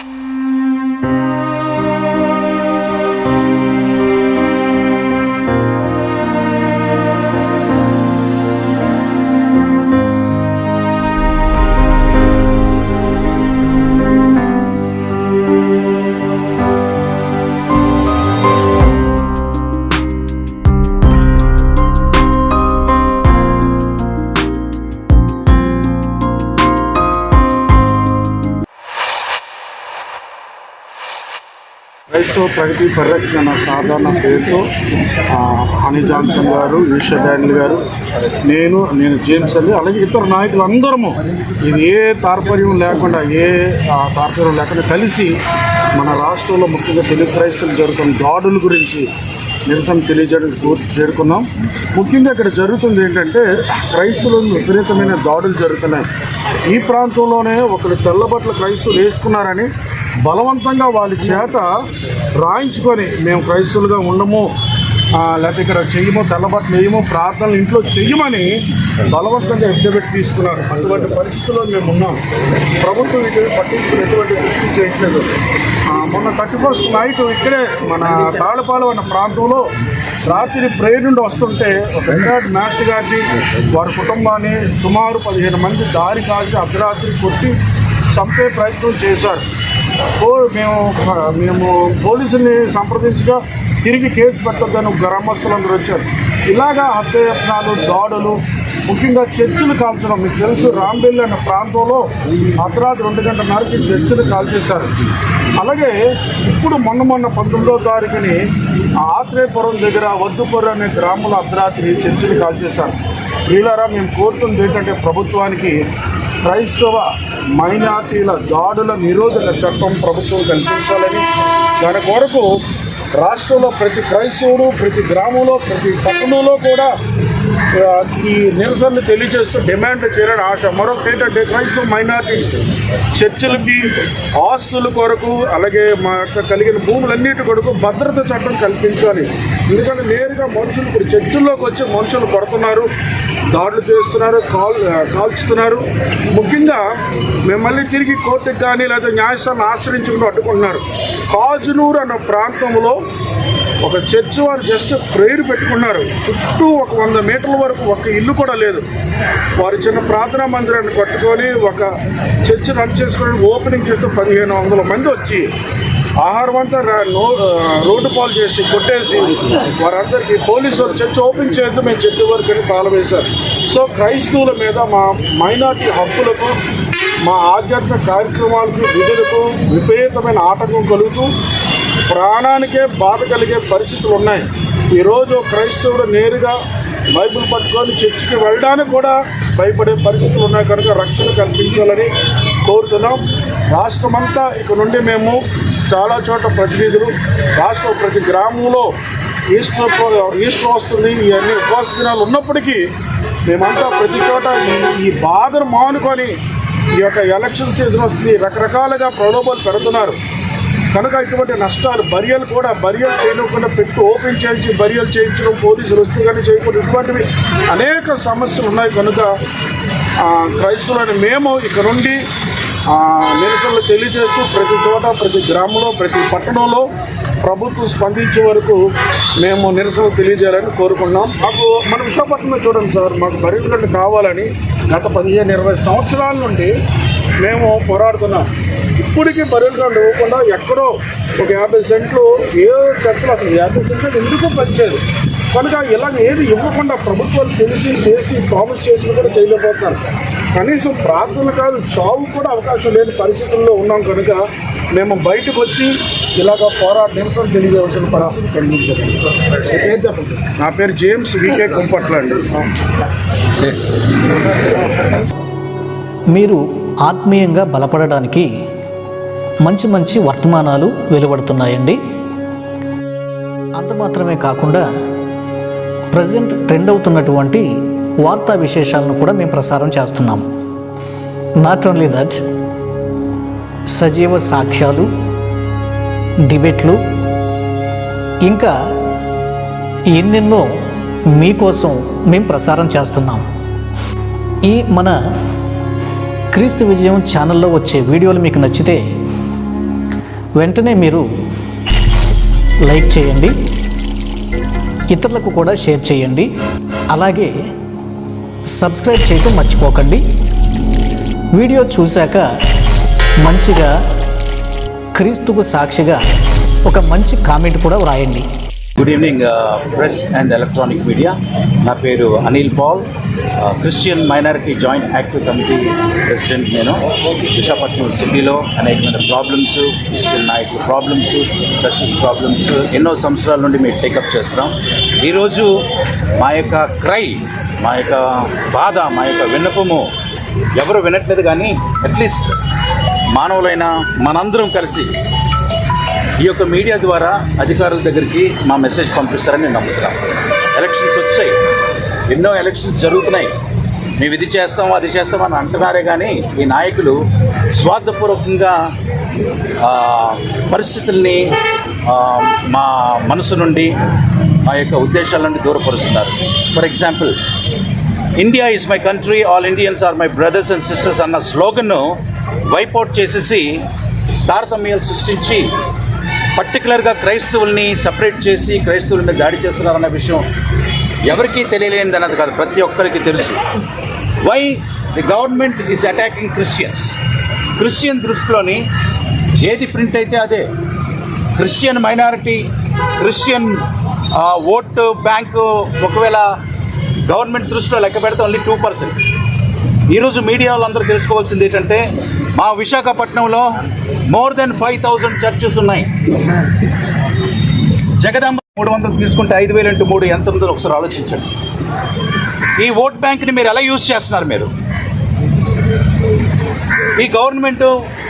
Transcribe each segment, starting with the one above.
you క్రైస్తవ ప్రగతి పరిరక్షణ సాధారణ పేరుతో హనీ జాన్సన్ గారు ఈషా డానిల్ గారు నేను నేను జేమ్స్ అల్లి అలాగే ఇతర నాయకులు అందరము ఇది ఏ తాత్పర్యం లేకుండా ఏ తాత్పర్యం లేకుండా కలిసి మన రాష్ట్రంలో ముఖ్యంగా తెలుగు క్రైస్తవులు జరుగుతున్న దాడుల గురించి నిరసన తెలియజేయడానికి చేరుకున్నాం. ముఖ్యంగా ఇక్కడ జరుగుతుంది ఏంటంటే క్రైస్తవులు విపరీతమైన దాడులు జరుగుతున్నాయి. ఈ ప్రాంతంలోనే ఒకరు తెల్లబట్ల క్రైస్తులు వేసుకున్నారని బలవంతంగా వాళ్ళ చేత రాయించుకొని మేము క్రైస్తువులుగా ఉండము లేకపోతే ఇక్కడ చెయ్యము తెల్లబట్టలు వేయము ప్రార్థనలు ఇంట్లో చెయ్యమని బలవంతంగా ఎఫిడవిట్ తీసుకున్నారు. అటువంటి పరిస్థితుల్లో మేము ఉన్నాం. ప్రభుత్వం వీటిని పట్టించుకుని ఎటువంటి దృష్టి చేయట్లేదు మొన్న థర్టీ ఫస్ట్ నైట్ ఇక్కడే మన తాళపాలు అన్న ప్రాంతంలో రాత్రి ప్రేర్ నుండి వస్తుంటే ఒక రిటైర్డ్ మాస్టర్ గారిని వారి కుటుంబాన్ని సుమారు పదిహేను మంది దారి కాల్చి అర్ధరాత్రి కొట్టి చంపే ప్రయత్నం చేశారు. మేము మేము పోలీసుల్ని సంప్రదించగా తిరిగి కేసు పెట్టొద్దని గ్రామస్తులందరూ వచ్చారు. ఇలాగా హత్యయత్నాలు దాడులు ముఖ్యంగా చర్చిలు కాల్చడం మీకు తెలుసు రాంబెల్లి అనే ప్రాంతంలో అర్ధరాత్రి రెండు గంటన్నరకి చర్చిలు కాల్చేశారు. అలాగే ఇప్పుడు మొన్న మొన్న పంతొమ్మిదో తారీఖుని ఆత్రేయపురం దగ్గర వద్దుపురం అనే గ్రామంలో అర్ధరాత్రి చర్చిలు కాల్చేశారు. వీళ్ళారా మేము కోరుతుంది ఏంటంటే ప్రభుత్వానికి క్రైస్తవ మైనార్టీల దాడుల నిరోధక చట్టం ప్రభుత్వం కల్పించాలని దాని కొరకు రాష్ట్రంలో ప్రతి క్రైస్తవుడు ప్రతి గ్రామంలో ప్రతి పట్టణంలో కూడా ఈ నిరసనలు తెలియజేస్తూ డిమాండ్ చేయాలని ఆశ. మరొకటి ఏంటంటే క్రైస్తవ మైనార్టీస్ చర్చిలకి ఆస్తుల కొరకు అలాగే మా యొక్క కలిగిన భూములన్నిటి కొరకు భద్రత చట్టం కల్పించాలి. ఎందుకంటే నేరుగా మనుషులు ఇప్పుడు చర్చిల్లోకి వచ్చి మనుషులు కొడుతున్నారు దాడులు చేస్తున్నారు కాల్ కాల్చుతున్నారు. ముఖ్యంగా మిమ్మల్ని తిరిగి కోర్టుకు కానీ లేదా న్యాయస్థానం ఆశ్రయించుకుంటూ అడ్డుకుంటున్నారు. కాజునూరు అన్న ప్రాంతంలో ఒక చర్చ్ వారు జస్ట్ ప్రేయర్ పెట్టుకున్నారు. చుట్టూ ఒక వంద మీటర్ల వరకు ఒక ఇల్లు కూడా లేదు. వారు చిన్న ప్రార్థనా మందిరాన్ని కట్టుకొని ఒక చర్చ్ రన్ చేసుకుని ఓపెనింగ్ చేస్తూ పదిహేను వందల మంది వచ్చి ఆహారం అంతా రోడ్డు పాలు చేసి కొట్టేసి వారందరికీ పోలీసులు చర్చ్ ఓపెన్ చేద్దాం మేము చెప్పే వరకు అని పాలవేశారు సో క్రైస్తవుల మీద మా మైనార్టీ హక్కులకు మా ఆధ్యాత్మిక కార్యక్రమాలకు విధులకు విపరీతమైన ఆటంకం కలుగుతూ ప్రాణానికే బాధ కలిగే పరిస్థితులు ఉన్నాయి. ఈరోజు క్రైస్తవుడు నేరుగా బైబిల్ పట్టుకొని చర్చికి వెళ్ళడానికి కూడా భయపడే పరిస్థితులు ఉన్నాయి. కనుక రక్షణ కల్పించాలని కోరుతున్నాం. రాష్ట్రమంతా ఇక నుండి మేము చాలా చోట్ల ప్రతినిధులు రాష్ట్ర ప్రతి గ్రామంలో ఈస్టర్ పో- ఈస్టర్ వస్తుంది. ఇవన్నీ ఉపవాస దినాలు ఉన్నప్పటికీ మేమంతా ప్రతి చోట ఈ ఈ బాధను మానుకొని ఈ యొక్క ఎలక్షన్ సీజన్ వస్తుంది. రకరకాలుగా ప్రలోభాలు పెడుతున్నారు. కనుక ఇటువంటి నష్టాలు బరియలు కూడా బరియలు చేయకుండా పెట్టి ఓపెన్ చేయించి బరియలు చేయించడం పోలీసులు వస్తే కానీ చేయకుండా ఇటువంటివి అనేక సమస్యలు ఉన్నాయి. కనుక క్రైస్తవులని మేము ఇక్కడ నుండి నిరసనలు తెలియజేస్తూ ప్రతి చోట ప్రతి గ్రామంలో ప్రతి పట్టణంలో ప్రభుత్వం స్పందించే వరకు మేము నిరసన తెలియజేయాలని కోరుకున్నాం మాకు మన విశాఖపట్నంలో చూడండి సార్ మాకు బరిగడ్డ కావాలని గత పదిహేను ఇరవై సంవత్సరాల నుండి మేము పోరాడుతున్నాం. ఇప్పటికీ బరిగడ్డ ఇవ్వకుండా ఎక్కడో ఒక యాభై సెంట్లు ఏ చెట్లు అసలు యాభై సెంట్లు ఎందుకు పనిచేయదు. కనుక ఇలా ఏది ఇవ్వకుండా ప్రభుత్వాలు తెలిసి చేసి ప్రామిస్ చేసి కూడా చేయలేకపోతున్నారు. కనీసం ప్రార్థన కాదు చావు కూడా అవకాశం లేని పరిస్థితుల్లో ఉన్నాం కనుక మేము బయటకు వచ్చి ఇలాగ పోరాట నిరసన తెలియజేయవలసిన పరిస్థితి కలిగించారు పేరు చెప్పండి. నా పేరు జేమ్స్ వికే కుంపట్ల అండి మీరు ఆత్మీయంగా బలపడడానికి మంచి మంచి వర్తమానాలు వెలువడుతున్నాయండి. అంత మాత్రమే కాకుండా ప్రజెంట్ ట్రెండ్ అవుతున్నటువంటి వార్తా విశేషాలను కూడా మేము ప్రసారం చేస్తున్నాం. నాట్ ఓన్లీ దట్ సజీవ సాక్ష్యాలు డిబేట్లు ఇంకా ఎన్నెన్నో మీకోసం మేము ప్రసారం చేస్తున్నాం. ఈ మన క్రీస్తు విజయం ఛానల్లో వచ్చే వీడియోలు మీకు నచ్చితే వెంటనే మీరు లైక్ చేయండి. ఇతరులకు కూడా షేర్ చేయండి. అలాగే సబ్స్క్రైబ్ చేయటం మర్చిపోకండి. వీడియో చూశాక మంచిగా క్రీస్తుకు సాక్షిగా ఒక మంచి కామెంట్ కూడా వ్రాయండి. Good evening press and electronic media నా పేరు Anil Paul. Christian minority joint active committee president నేను. విశాఖపట్నం సిటీలో అనేకమైన ప్రాబ్లమ్స్ క్రిస్టియన్ నాయకుల ప్రాబ్లమ్స్ చర్చెస్ ప్రాబ్లమ్స్ ఎన్నో సంవత్సరాల నుండి మేము టేకప్ చేస్తున్నాం. ఈరోజు మా యొక్క క్రై మా యొక్క బాధ మా యొక్క విన్నపము ఎవరు వినట్లేదు కానీ అట్లీస్ట్ మానవులైన మనందరం కలిసి ఈ యొక్క మీడియా ద్వారా అధికారుల దగ్గరికి మా మెసేజ్ పంపిస్తారని నేను నమ్ముతున్నాను. ఎలక్షన్స్ వచ్చాయి. ఎన్నో ఎలక్షన్స్ జరుగుతున్నాయి. మేము ఇది చేస్తాం అది చేస్తాం అని అంటున్నారే కానీ ఈ నాయకులు స్వార్థపూర్వకంగా పరిస్థితుల్ని మా మనసు నుండి మా యొక్క ఉద్దేశాల నుండి దూరపరుస్తున్నారు. For example India is my country all Indians are my brothers and sisters అన్న స్లోగన్ను వైపౌట్ చేసేసి తారతమ్యాలు సృష్టించి పర్టికులర్గా క్రైస్తవుల్ని సపరేట్ చేసి క్రైస్తవుల మీద దాడి చేస్తున్నారన్న విషయం ఎవరికీ తెలియలేనిది అన్నది కాదు ప్రతి ఒక్కరికి తెలుసు. Why the government is attacking Christians Christian దృష్టిలోని ఏది ప్రింట్ అయితే అదే. Christian minority Christian vote bank ఒకవేళ గవర్నమెంట్ దృష్టిలో లెక్క పెడితే ఓన్లీ టూ పర్సెంట్ ఈరోజు మీడియా వాళ్ళందరూ తెలుసుకోవాల్సింది ఏంటంటే మా విశాఖపట్నంలో more than five thousand churches ఉన్నాయి. జగదంబ మూడు వందలు తీసుకుంటే ఐదు వేలు ఇంటూ మూడు ఎంత ఉందో ఒకసారి ఆలోచించండి. ఈ ఓట్ బ్యాంక్ని మీరు ఎలా యూజ్ చేస్తున్నారు మీరు? ఈ గవర్నమెంట్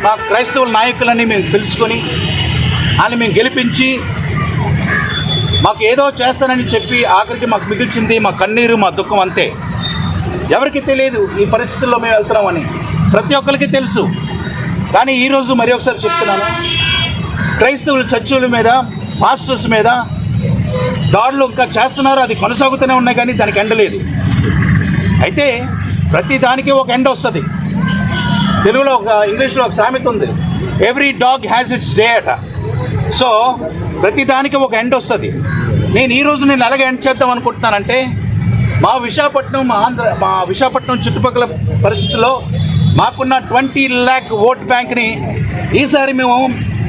మా క్రైస్తవుల నాయకులని మేము పిలుచుకొని వాళ్ళని మేము గెలిపించి మాకు ఏదో చేస్తానని చెప్పి ఆఖరికి మాకు మిగిల్చింది మా కన్నీరు మా దుఃఖం అంతే. ఎవరికి తెలియదు ఈ పరిస్థితుల్లో మేము వెళ్తున్నామని. ప్రతి ఒక్కరికి తెలుసు. కానీ ఈరోజు మరి ఒకసారి చెప్తున్నాను. క్రైస్తవులు చర్చుల మీద పాస్టర్స్ మీద దాడులు ఇంకా చేస్తున్నారు అది కొనసాగుతూనే ఉన్నాయి కానీ దానికి ఎండ లేదు. అయితే ప్రతి దానికి ఒక ఎండ వస్తుంది. తెలుగులో ఒక ఇంగ్లీష్లో ఒక సామెత ఉంది. Every dog has its day అట సో ప్రతి దానికి ఒక ఎండ్ వస్తుంది. నేను ఈరోజు నేను ఎలాగ ఎండ్ చేద్దాం అనుకుంటున్నానంటే మా విశాఖపట్నం మా ఆంధ్ర మా విశాఖపట్నం చుట్టుపక్కల పరిస్థితుల్లో మాకున్న ట్వంటీ ల్యాక్ ఓట్ బ్యాంక్ని ఈసారి మేము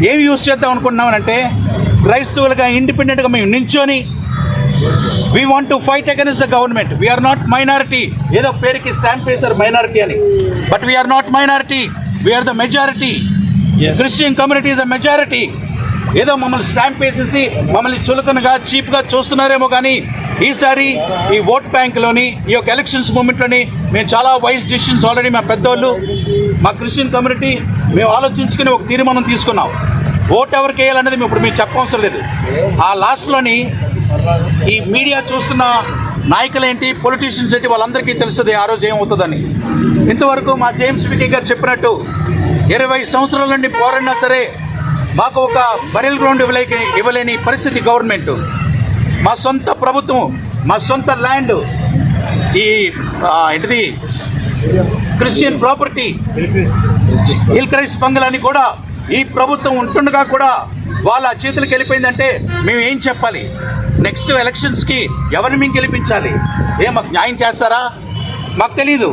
ఏమి యూజ్ చేద్దాం అనుకుంటున్నామనంటే క్రైస్తవులుగా ఇండిపెండెంట్గా మేము నించొని we want to fight against the government we are not minority ఏదో పేరుకి స్టాంప్ వేశారు మైనారిటీ అని. But we are not minority we are the majority Christian community is the majority ఏదో మమ్మల్ని స్టాంప్ వేసేసి మమ్మల్ని చులకనగా చీప్గా చూస్తున్నారేమో కానీ ఈసారి ఈ ఓట్ బ్యాంక్లోని ఈ యొక్క ఎలక్షన్స్ మూమెంట్లోని మేము చాలా వైస్ డిసిషన్స్ ఆల్రెడీ మా పెద్దోళ్ళు మా క్రిస్టియన్ కమ్యూనిటీ మేము ఆలోచించుకుని ఒక తీర్మానం తీసుకున్నాం. ఓట్ ఎవరికి వేయాలనేది మేము ఇప్పుడు మేము చెప్పవసరం లేదు. ఆ లాస్ట్లోని ఈ మీడియా చూస్తున్న నాయకులేంటి పొలిటీషియన్స్ ఏంటి వాళ్ళందరికీ తెలుస్తుంది ఆ రోజు ఏమవుతుందని. ఇంతవరకు మా జేమ్స్ వికీ గారు చెప్పినట్టు ఇరవై సంవత్సరాల నుండి పోరాడినా సరే మాకు ఒక బరిల్ గ్రౌండ్ ఇవ్వలేక ఇవ్వలేని పరిస్థితి గవర్నమెంట్. మా సొంత ప్రభుత్వం మా సొంత ల్యాండ్ ఈ ఏంటిది? క్రిస్టియన్ ప్రాపర్టీ హిల్ క్రైస్ట్ బంగ్లాని కూడా ఈ ప్రభుత్వం ఉంటుండగా కూడా వాళ్ళ చేతులకు వెళ్ళిపోయిందంటే మేము ఏం చెప్పాలి? నెక్స్ట్ ఎలక్షన్స్కి ఎవరిని మేము గెలిపించాలి? ఏ మాకు న్యాయం చేస్తారా? మాకు తెలీదు.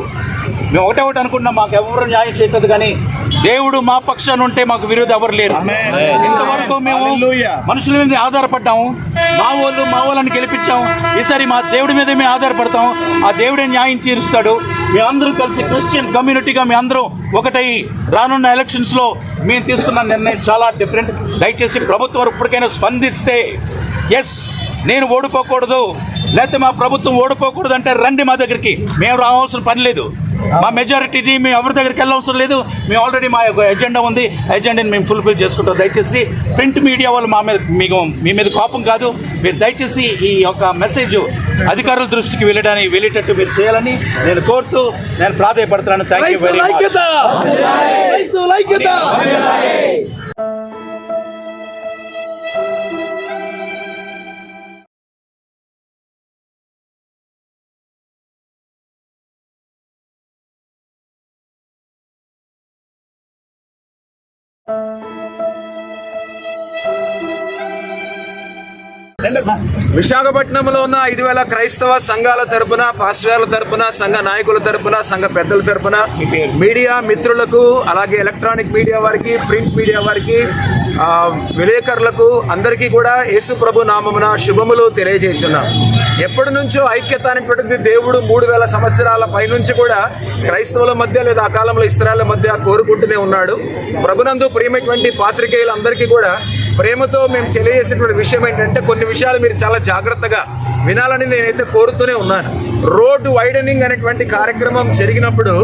మేము ఒకటే ఒకటి అనుకుంటున్నాం మాకు ఎవరు న్యాయం చేయట్లేదు కానీ దేవుడు మా పక్షాన ఉంటే మాకు విరోధి ఎవరు లేరు. ఇంతవరకు మేము మనుషుల మీద ఆధారపడ్డాము. మా వాళ్ళు మా వాళ్ళని గెలిపించాము. ఈసారి మా దేవుడి మీద మేము ఆధారపడతాం ఆ దేవుడే న్యాయం తీరుస్తాడు. మేమందరం కలిసి క్రిస్టియన్ కమ్యూనిటీగా మీ అందరం ఒకటై రానున్న ఎలక్షన్స్లో మేము తీసుకున్న నిర్ణయం చాలా డిఫరెంట్ దయచేసి ప్రభుత్వం ఇప్పటికైనా స్పందిస్తే ఎస్ నేను ఓడిపోకూడదు. లేకపోతే మా ప్రభుత్వం ఓడిపోకూడదు అంటే రండి మా దగ్గరికి. మేము రావాల్సిన పని లేదు. మా మెజారిటీని మేము ఎవరి దగ్గరికి వెళ్ళవసరం లేదు. మేము ఆల్రెడీ మా యొక్క ఎజెండా ఉంది. ఎజెండాని మేము ఫుల్ఫిల్ చేసుకుంటాం. దయచేసి ప్రింట్ మీడియా వాళ్ళు మా మీద మీకు మీ మీద కోపం కాదు. మీరు దయచేసి ఈ యొక్క మెసేజ్ అధికారుల దృష్టికి వెళ్ళడానికి వెళ్ళేటట్టు మీరు చేయాలని నేను కోరుతూ నేను ప్రాధాయపడుతున్నాను. థ్యాంక్ యూ వెరీ మచ్ విశాఖపట్నంలో ఉన్న ఐదు వేల క్రైస్తవ సంఘాల తరపున పాస్టర్ల తరపున సంఘ నాయకుల తరపున సంఘ పెద్దల తరపున మీడియా మిత్రులకు అలాగే ఎలక్ట్రానిక్ మీడియా వారికి ప్రింట్ మీడియా వారికి విలేకరులకు అందరికీ కూడా యేసు ప్రభు నామమున శుభములు తెలియజేస్తున్నాం ఎప్పటి నుంచో ఐక్యత అనేటువంటిది దేవుడు మూడు వేల సంవత్సరాల పైనుంచి కూడా క్రైస్తవుల మధ్య లేదా ఆ కాలంలో ఇస్రాయల్ మధ్య కోరుకుంటూనే ఉన్నాడు. ప్రభునందు ప్రియమైనటువంటి పాత్రికేయులందరికీ కూడా ప్రేమతో మేము తెలియజేసేటువంటి విషయం ఏంటంటే కొన్ని విషయాలు మీరు చాలా జాగ్రత్తగా వినాలని నేనైతే కోరుతూనే ఉన్నాను. రోడ్డు వైడనింగ్ అనేటువంటి కార్యక్రమం జరిగినప్పుడు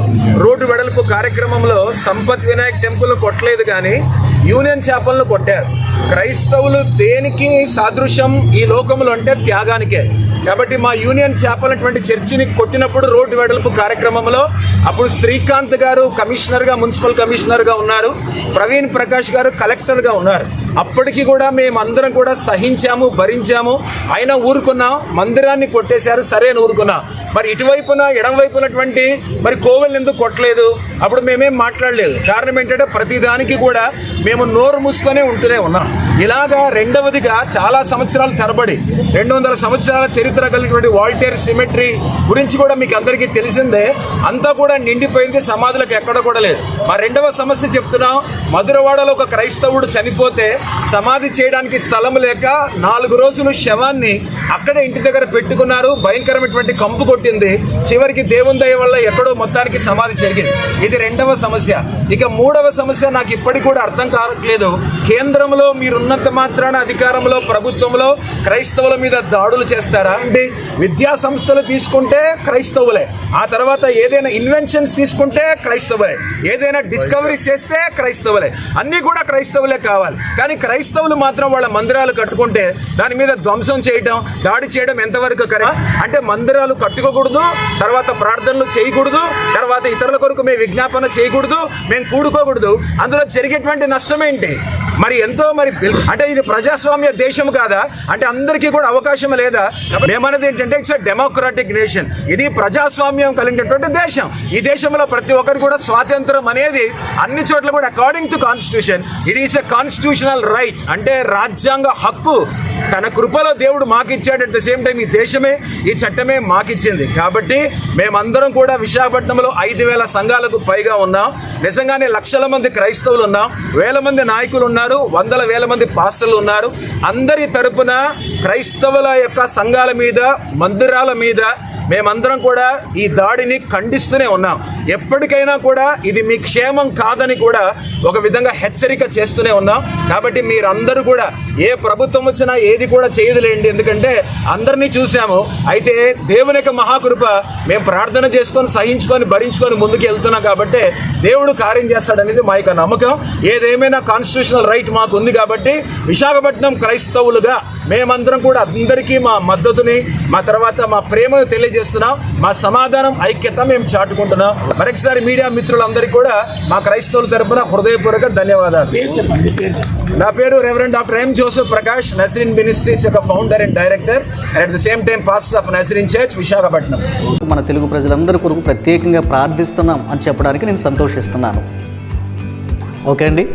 రోడ్డు వెడల్పు కార్యక్రమంలో సంపత్ వినాయక్ టెంపుల్ కొట్టలేదు కానీ యూనియన్ చేపలను కొట్టారు. క్రైస్తవులు దేనికి సాదృశ్యం ఈ లోకంలో అంటే త్యాగానికే. కాబట్టి మా యూనియన్ చేపలటువంటి చర్చిని కొట్టినప్పుడు రోడ్డు వెడల్పు కార్యక్రమంలో అప్పుడు శ్రీకాంత్ గారు కమిషనర్గా మున్సిపల్ కమిషనర్గా ఉన్నారు. ప్రవీణ్ ప్రకాష్ గారు కలెక్టర్గా ఉన్నారు. అప్పటికి కూడా మేము అందరం కూడా సహించాము భరించాము. అయినా ఊరుకున్నాం మందిరాన్ని కొట్టేశారు. సరే అని ఊరుకున్నాం. మరి ఇటువైపున ఎడమవైపునటువంటి మరి కోవెల్ ఎందుకు కొట్టలేదు? అప్పుడు మేమేం మాట్లాడలేదు. కారణం ఏంటంటే ప్రతిదానికి కూడా మేము నోరు మూసుకొనే ఉంటూనే ఉన్నాం. ఇలాగా రెండవదిగా చాలా సంవత్సరాల తరబడి రెండు వందల సంవత్సరాల చరిత్ర కలిగినటువంటి వాల్టేర్ సిమెట్రీ గురించి కూడా మీకు అందరికీ తెలిసిందే. అంతా కూడా నిండిపోయింది సమాధులకు ఎక్కడ కూడా లేదు. మా రెండవ సమస్య చెప్తున్నాం. మధురవాడలో ఒక క్రైస్తవుడు చనిపోతే సమాధి చేయడానికి స్థలం లేక నాలుగు రోజులు శవాన్ని అక్కడే ఇంటి దగ్గర పెట్టుకున్నారు. భయంకరమైనటువంటి కంపు కొట్టింది. చివరికి దేవుని దయ వల్ల ఎక్కడో మొత్తానికి సమాధి జరిగింది. ఇది రెండవ సమస్య. ఇక మూడవ సమస్య నాకు ఇప్పటికి కూడా అర్థం కావట్లేదు. కేంద్రంలో మీరున్నంత మాత్రాన అధికారంలో ప్రభుత్వంలో క్రైస్తవుల మీద దాడులు చేస్తారా అంటే విద్యా సంస్థలు తీసుకుంటే క్రైస్తవులే. ఆ తర్వాత ఏదైనా ఇన్వెన్షన్స్ తీసుకుంటే క్రైస్తవులే. ఏదైనా డిస్కవరీస్ చేస్తే క్రైస్తవులే. అన్నీ కూడా క్రైస్తవులే కావాలి. కానీ క్రైస్తవులు మాత్రం వాళ్ళ మందిరాలు కట్టుకుంటే దాని మీద ధ్వంసం చేయడం దాడి చేయడం ఎంతవరకు కరెక్ట్? అంటే మందిరాలు కట్టుకోకూడదు తర్వాత ప్రార్థనలు చేయకూడదు తర్వాత ఇతరుల కొరకు మేము విజ్ఞాపన చేయకూడదు మేము కూడుకోకూడదు. అందులో జరిగేటువంటి నష్టం ఏంటి? మరి ఎంతో మరి అంటే ఇది ప్రజాస్వామ్య దేశం కాదా? అంటే అందరికీ కూడా అవకాశం లేదా? మేమన్నది ఏంటంటే ఇట్స్ డెమోక్రాటిక్ నేషన్ ఇది ప్రజాస్వామ్యం కలిగినటువంటి దేశం. ఈ దేశంలో ప్రతి ఒక్కరు కూడా స్వాతంత్రం అనేది అన్ని చోట్ల కూడా according to constitution it is a constitutional right అంటే రాజ్యాంగ హక్కు తన కృపలో దేవుడు మాకిచ్చాడు అట్ ద సేమ్ టైం ఈ దేశమే ఈ చట్టమే మాకిచ్చింది. కాబట్టి మేమందరం కూడా విశాఖపట్నంలో ఐదు వేల సంఘాలకు పైగా ఉన్నాం. నిజంగానే లక్షల మంది క్రైస్తవులు ఉన్నాం. వేల మంది నాయకులు ఉన్నారు. వందల వేల మంది పాస్టర్లు ఉన్నారు. అందరి తరపున క్రైస్తవుల యొక్క సంఘాల మీద మందిరాల మీద మేమందరం కూడా ఈ దాడిని ఖండిస్తూనే ఉన్నాం. ఎప్పటికైనా కూడా ఇది మీ క్షేమం కాదని కూడా ఒక విధంగా హెచ్చరిక చేస్తూనే ఉన్నాం. కాబట్టి మీరందరూ కూడా ఏ ప్రభుత్వం వచ్చినా ఏది కూడా చేయదులేండి. ఎందుకంటే అందరినీ చూసాము అయితే దేవుని యొక్క మహాకృప మేము ప్రార్థన చేసుకొని సహించుకొని భరించుకొని ముందుకు వెళ్తున్నాం కాబట్టి దేవుడు కార్యం చేస్తాడనేది మా యొక్క నమ్మకం. ఏదేమైనా కాన్స్టిట్యూషనల్ రైట్ మాకు ఉంది కాబట్టి విశాఖపట్నం క్రైస్తవులుగా మేమందరం కూడా అందరికీ మా మద్దతుని మా తర్వాత మా ప్రేమను తెలియజేస్తున్నాం. మా సమాధానం ఐక్యత మేము చాటుకుంటున్నాం. మరొకసారి మీడియా మిత్రులందరికీ కూడా మా క్రైస్తవుల తరపున హృదయపూర్వక ధన్యవాదాలు. నా పేరు reverend doctor M Joseph Prakash Nazarene ministries యొక్క founder and director and at the same time pastor of Nazarene church Visakhapatnam మన తెలుగు ప్రజలందరి కొరకు ప్రత్యేకంగా ప్రార్థిస్తున్నాం అని చెప్పడానికి నేను సంతోషిస్తున్నాను. ఓకే అండి?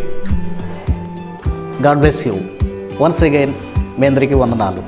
God bless you once again మీ అందరికీ వందనాలు.